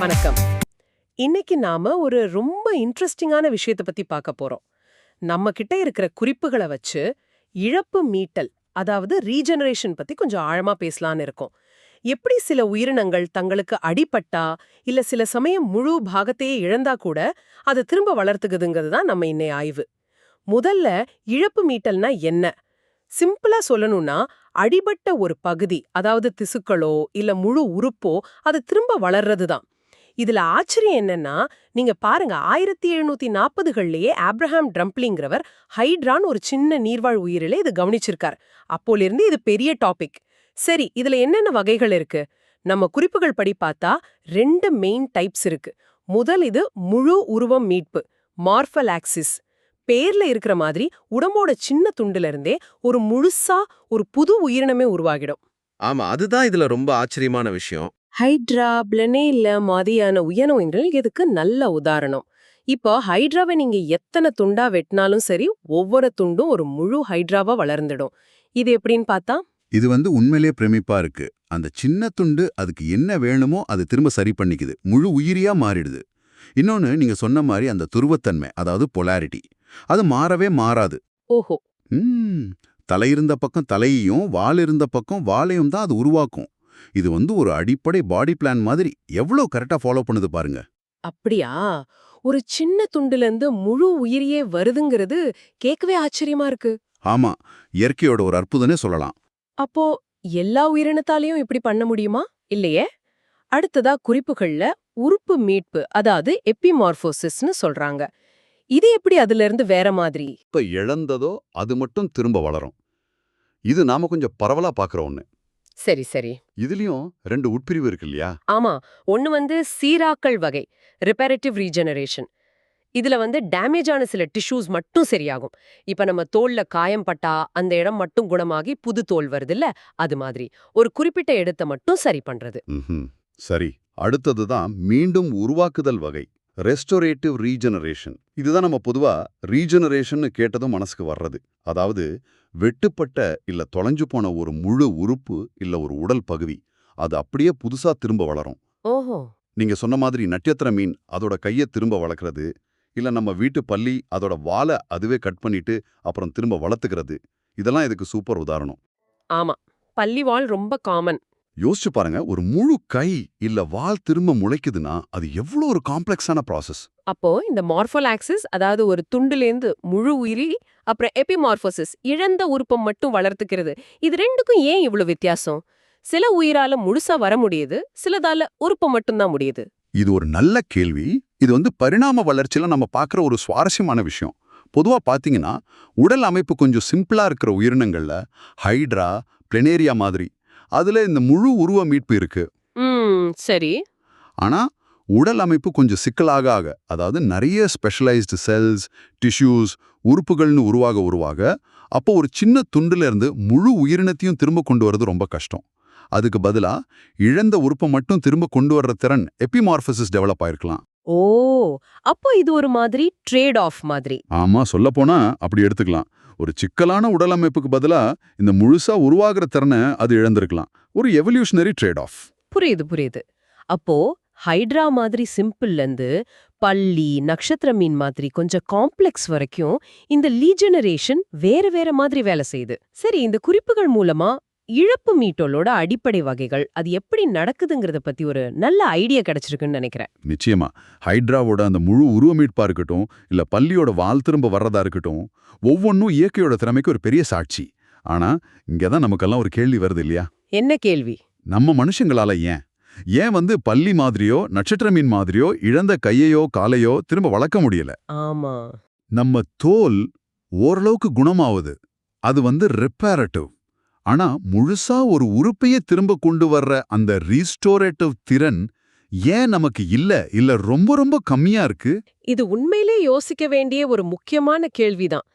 வணக்கம். இன்னைக்கு நாம ஒரு ரொம்ப இன்ட்ரெஸ்டிங்கான விஷயத்த பத்தி பார்க்க போறோம். நம்ம கிட்ட இருக்கிற குறிப்புகளை வச்சு இழப்பு மீட்டல் அதாவது ரீஜெனரேஷன் பத்தி கொஞ்சம் ஆழமா பேசலாம்னு இருக்கோம். எப்படி சில உயிரினங்கள் தங்களுக்கு அடிபட்டா இல்ல சில சமயம் முழு பாகத்தையே இழந்தா கூட அதை திரும்ப வளர்த்துக்குதுங்கிறது தான் நம்ம இன்னைய ஆய்வு. முதல்ல இழப்பு மீட்டல்னா என்ன? சிம்பிளா சொல்லணும்னா அடிபட்ட ஒரு பகுதி அதாவது திசுக்களோ இல்ல முழு உறுப்போ அது திரும்ப வளர்றது தான் இதுல ஆச்சரியம் என்னன்னா நீங்க பாருங்க ஆயிரத்தி எழுநூத்தி நாற்பதுகள்லயே ஆப்ரஹாம் ட்ரம்ப்லிங்கிறவர் ஹைட்ரான் ஒரு சின்ன நீர்வாழ் உயிரிலே இது கவனிச்சிருக்கார். அப்போலிருந்து இது பெரிய டாபிக். சரி இதுல என்னென்ன வகைகள் இருக்கு? நம்ம குறிப்புகள் படி பார்த்தா ரெண்டு மெயின் டைப்ஸ் இருக்கு. முதல் இது முழு உருவம் மீட்பு மார்ஃபலாக்சிஸ் பேர்ல இருக்கிற மாதிரி உடம்போட சின்ன துண்டுல இருந்தே ஒரு முழுசா ஒரு புது உயிரினமே உருவாகிடும். ஆமா அதுதான் இதுல ரொம்ப ஆச்சரியமான விஷயம். ஹைட்ரா பிளனேல மாதிரியான உயிரினங்கள் இதுக்கு நல்ல உதாரணம். இப்போ ஹைட்ராவை நீங்க எத்தனை துண்டா வெட்டினாலும் சரி ஒவ்வொரு துண்டும் ஒரு முழு ஹைட்ராவா வளர்ந்துடும். இது எப்படின்னு பார்த்தா? இது வந்து உண்மையிலேயே பிரமிப்பா இருக்கு. அந்த சின்ன துண்டு அதுக்கு என்ன வேணுமோ அது திரும்ப சரி பண்ணிக்குது. முழு உயிரியா மாறிடுது. இன்னொன்னு நீங்க சொன்ன மாதிரி அந்த துருவத்தன்மை அதாவது பொலாரிட்டி அது மாறவே மாறாது. ஓஹோ. தலை இருந்த பக்கம் தலையையும் வால் இருந்த பக்கம் வாலையும் தான் அது உருவாக்கும். இது வந்து ஒரு அடிப்படை பாடி பிளான் மாதிரி எவ்வளவு கரெக்டா ஃபாலோ பண்ணுது பாருங்க. அப்படியா? ஒரு சின்ன துண்டுல இருந்து முழு உயிரியே வருதுங்கிறது கேட்கவே ஆச்சரியமா இருக்கு. ஆமா இயற்கையோட ஒரு அற்புதனே சொல்லலாம். அப்போ எல்லா உயிரினத்தாலையும் இப்படி பண்ண முடியுமா? இல்லையே? அடுத்ததா குறிப்புகள்ல உறுப்பு மீட்பு அதாவது எப்பிமார்போசிஸ்னு சொல்றாங்க. இது எப்படி அதுல இருந்து வேற மாதிரி? இப்ப இழந்ததோ அது மட்டும் திரும்ப வளரும். இது நாம கொஞ்சம் பரவலா பார்க்குற ஒண்ணு. சரி சரி. இதுலயும் ரெண்டு உட்பிரிவு இருக்கு இல்லையா? ஆமா. ஒன்னு வந்து சீராக்கள் வகை ரிப்பேரட்டிவ் ரீஜெனரேஷன் இதுல வந்து டேமேஜ் ஆன சில டிஷ்யூஸ் மட்டும் சரியாகும். இப்ப நம்ம தோல்ல காயம் பட்டா அந்த இடம் மட்டும் குணமாகி புது தோல் வருதுல்ல அது மாதிரி. ஒரு குறிப்பிட்ட இடத்தை மட்டும் சரி பண்றது. சரி. அடுத்ததுதான் மீண்டும் உருவாக்குதல் வகை. ரெஸ்டோரேட்டிவ் ரீஜெனரேஷன் இதுதான் நம்ம பொதுவா ரீஜெனரேஷன் கேட்டதும் மனசுக்கு வர்றது. அதாவது வெட்டுப்பட்ட இல்ல தொலைஞ்சு போன ஒரு முழு உறுப்பு இல்ல ஒரு உடல் பகுதி அது அப்படியே புதுசா திரும்ப வளரும். ஓஹோ. நீங்க சொன்ன மாதிரி நட்சத்திர மீன் அதோட கையை திரும்ப வளர்க்கறது இல்ல நம்ம வீட்டு பள்ளி அதோட வாலை அதுவே கட் பண்ணிட்டு அப்புறம் திரும்ப வளர்த்துக்கிறது இதெல்லாம் இதுக்கு சூப்பர் உதாரணம். ஆமா. பள்ளிவாள் ரொம்ப காமன் யோசிச்சு பாருங்க ஒரு முழு கை இல்ல வால் திரும்ப முளைக்குதுன்னா அது எவ்வளவு ஒரு காம்ப்ளெக்ஸான ப்ராசஸ். அப்போ இந்த மார்ஃபோலாக்சிஸ் அதாவது ஒரு துண்டுலேருந்து முழு உயிரி அப்புறம் எபிமார்போசிஸ் இழந்த உறுப்பம் மட்டும் வளர்த்துக்கிறது. இது ரெண்டுக்கும் ஏன் இவ்வளவு வித்தியாசம்? சில உயிரால முழுசா வர முடியுது சிலதால உறுப்பம் மட்டும்தான் முடியுது. இது ஒரு நல்ல கேள்வி. இது வந்து பரிணாம வளர்ச்சியில நம்ம பார்க்குற ஒரு சுவாரஸ்யமான விஷயம். பொதுவா பாத்தீங்கன்னா உடல் அமைப்பு கொஞ்சம் சிம்பிளா இருக்கிற உயிரினங்கள்ல ஹைட்ரா பிளெனேரியா மாதிரி அதுல இந்த முழு உருவ மீட்பு இருக்கு. சரி. ஆனா உடல் அமைப்பு கொஞ்சம் சிக்கலாக ஆக அதாவது நிறைய ஸ்பெஷலைஸ்டு செல்ஸ் டிஷ்யூஸ் உறுப்புகள்னு உருவாக உருவாக அப்போ ஒரு சின்ன துண்டுல இருந்து முழு உயிரினத்தையும் திரும்ப கொண்டு வர்றது ரொம்ப கஷ்டம். அதுக்கு பதிலா இழந்த உறுப்பை மட்டும் திரும்ப கொண்டு வர்ற திறன் எபிமார்பசிஸ் டெவலப் ஆயிருக்கலாம். ஓ அப்போ இது ஒரு மாதிரி ட்ரேட் ஆஃப் மாதிரி. ஆமா சொல்லப்போனா அப்படி எடுத்துக்கலாம். ஒரு சிக்கலான உடல் அமைப்புக்கு பதிலா இந்த முழுசா உருவாகிற திறனை அது இழந்திருக்கலாம். ஒரு எவல்யூஷனரி ட்ரேட் ஆஃப் புரியுது புரியுது. அப்போ ஹைட்ரா மாதிரி சிம்பிள்ல இருந்து பள்ளி நட்சத்திர மீன் மாதிரி கொஞ்சம் காம்ப்ளெக்ஸ் வரைக்கும் இந்த லீஜெனரேஷன் வேற வேற மாதிரி வேலை செய்யுது. சரி இந்த குறிப்புகள் மூலமா இழப்பு மீட்டோலோட அடிப்படை வகைகள் அது எப்படி நடக்குதுங்கிறத பத்தி ஒரு நல்ல ஐடியா கிடைச்சிருக்குன்னு நினைக்கிறேன். நிச்சயமா. ஹைட்ராவோட அந்த முழு உருவமீட்பா இருக்கட்டும் இல்ல பள்ளியோட வால் திரும்ப வர்றதா இருக்கட்டும் ஒவ்வொன்றும் இயற்கையோட திறமைக்கு ஒரு பெரிய சாட்சி. ஆனா இங்கதான் நமக்கெல்லாம் ஒரு கேள்வி வருது இல்லையா? என்ன கேள்வி? நம்ம மனுஷங்களால ஏன்? ஏன் வந்து பள்ளி மாதிரியோ நட்சத்திர மீன் மாதிரியோ இழந்த கையையோ காலையோ திரும்ப வளர்க்க முடியல? ஆமா. நம்ம தோல் ஓரளவுக்கு குணமாவுது அது வந்து ரிப்பேரட்டிவ் ஆனா முழுசா ஒரு உறுப்பையே திரும்ப கொண்டு வர்ற அந்த ரீஸ்டோரேட்டிவ் திறன் ஏன் நமக்கு இல்ல? இல்ல ரொம்ப ரொம்ப கம்மியா இருக்கு? இது உண்மையிலே யோசிக்க வேண்டிய ஒரு முக்கியமான கேள்விதான்.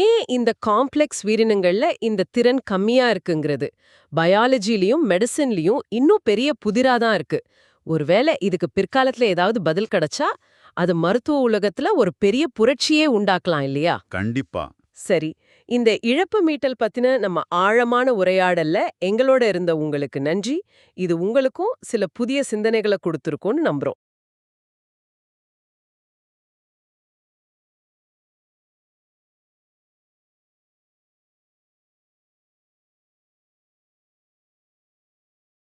ஏன் இந்த காம்ப்ளெக்ஸ் உயிரினங்கள்ல இந்த திறன் கம்மியா இருக்குங்கிறது? பயாலஜிலையும் மெடிசின்லயும் இன்னும் பெரிய புதிரா தான் இருக்கு. ஒருவேளை இதுக்கு பிற்காலத்துல ஏதாவது பதில் கிடைச்சா அது மருத்துவ உலகத்துல ஒரு பெரிய புரட்சியே உண்டாக்கலாம் இல்லையா? கண்டிப்பா. சரி இந்த இழப்பு மீட்டல் பத்தின நம்ம ஆழமான உரையாடல்ல எங்களோட இருந்த உங்களுக்கு நன்றி. இது உங்களுக்கும் சில புதிய சிந்தனைகளை கொடுத்துருக்கோன்னு நம்புறோம்.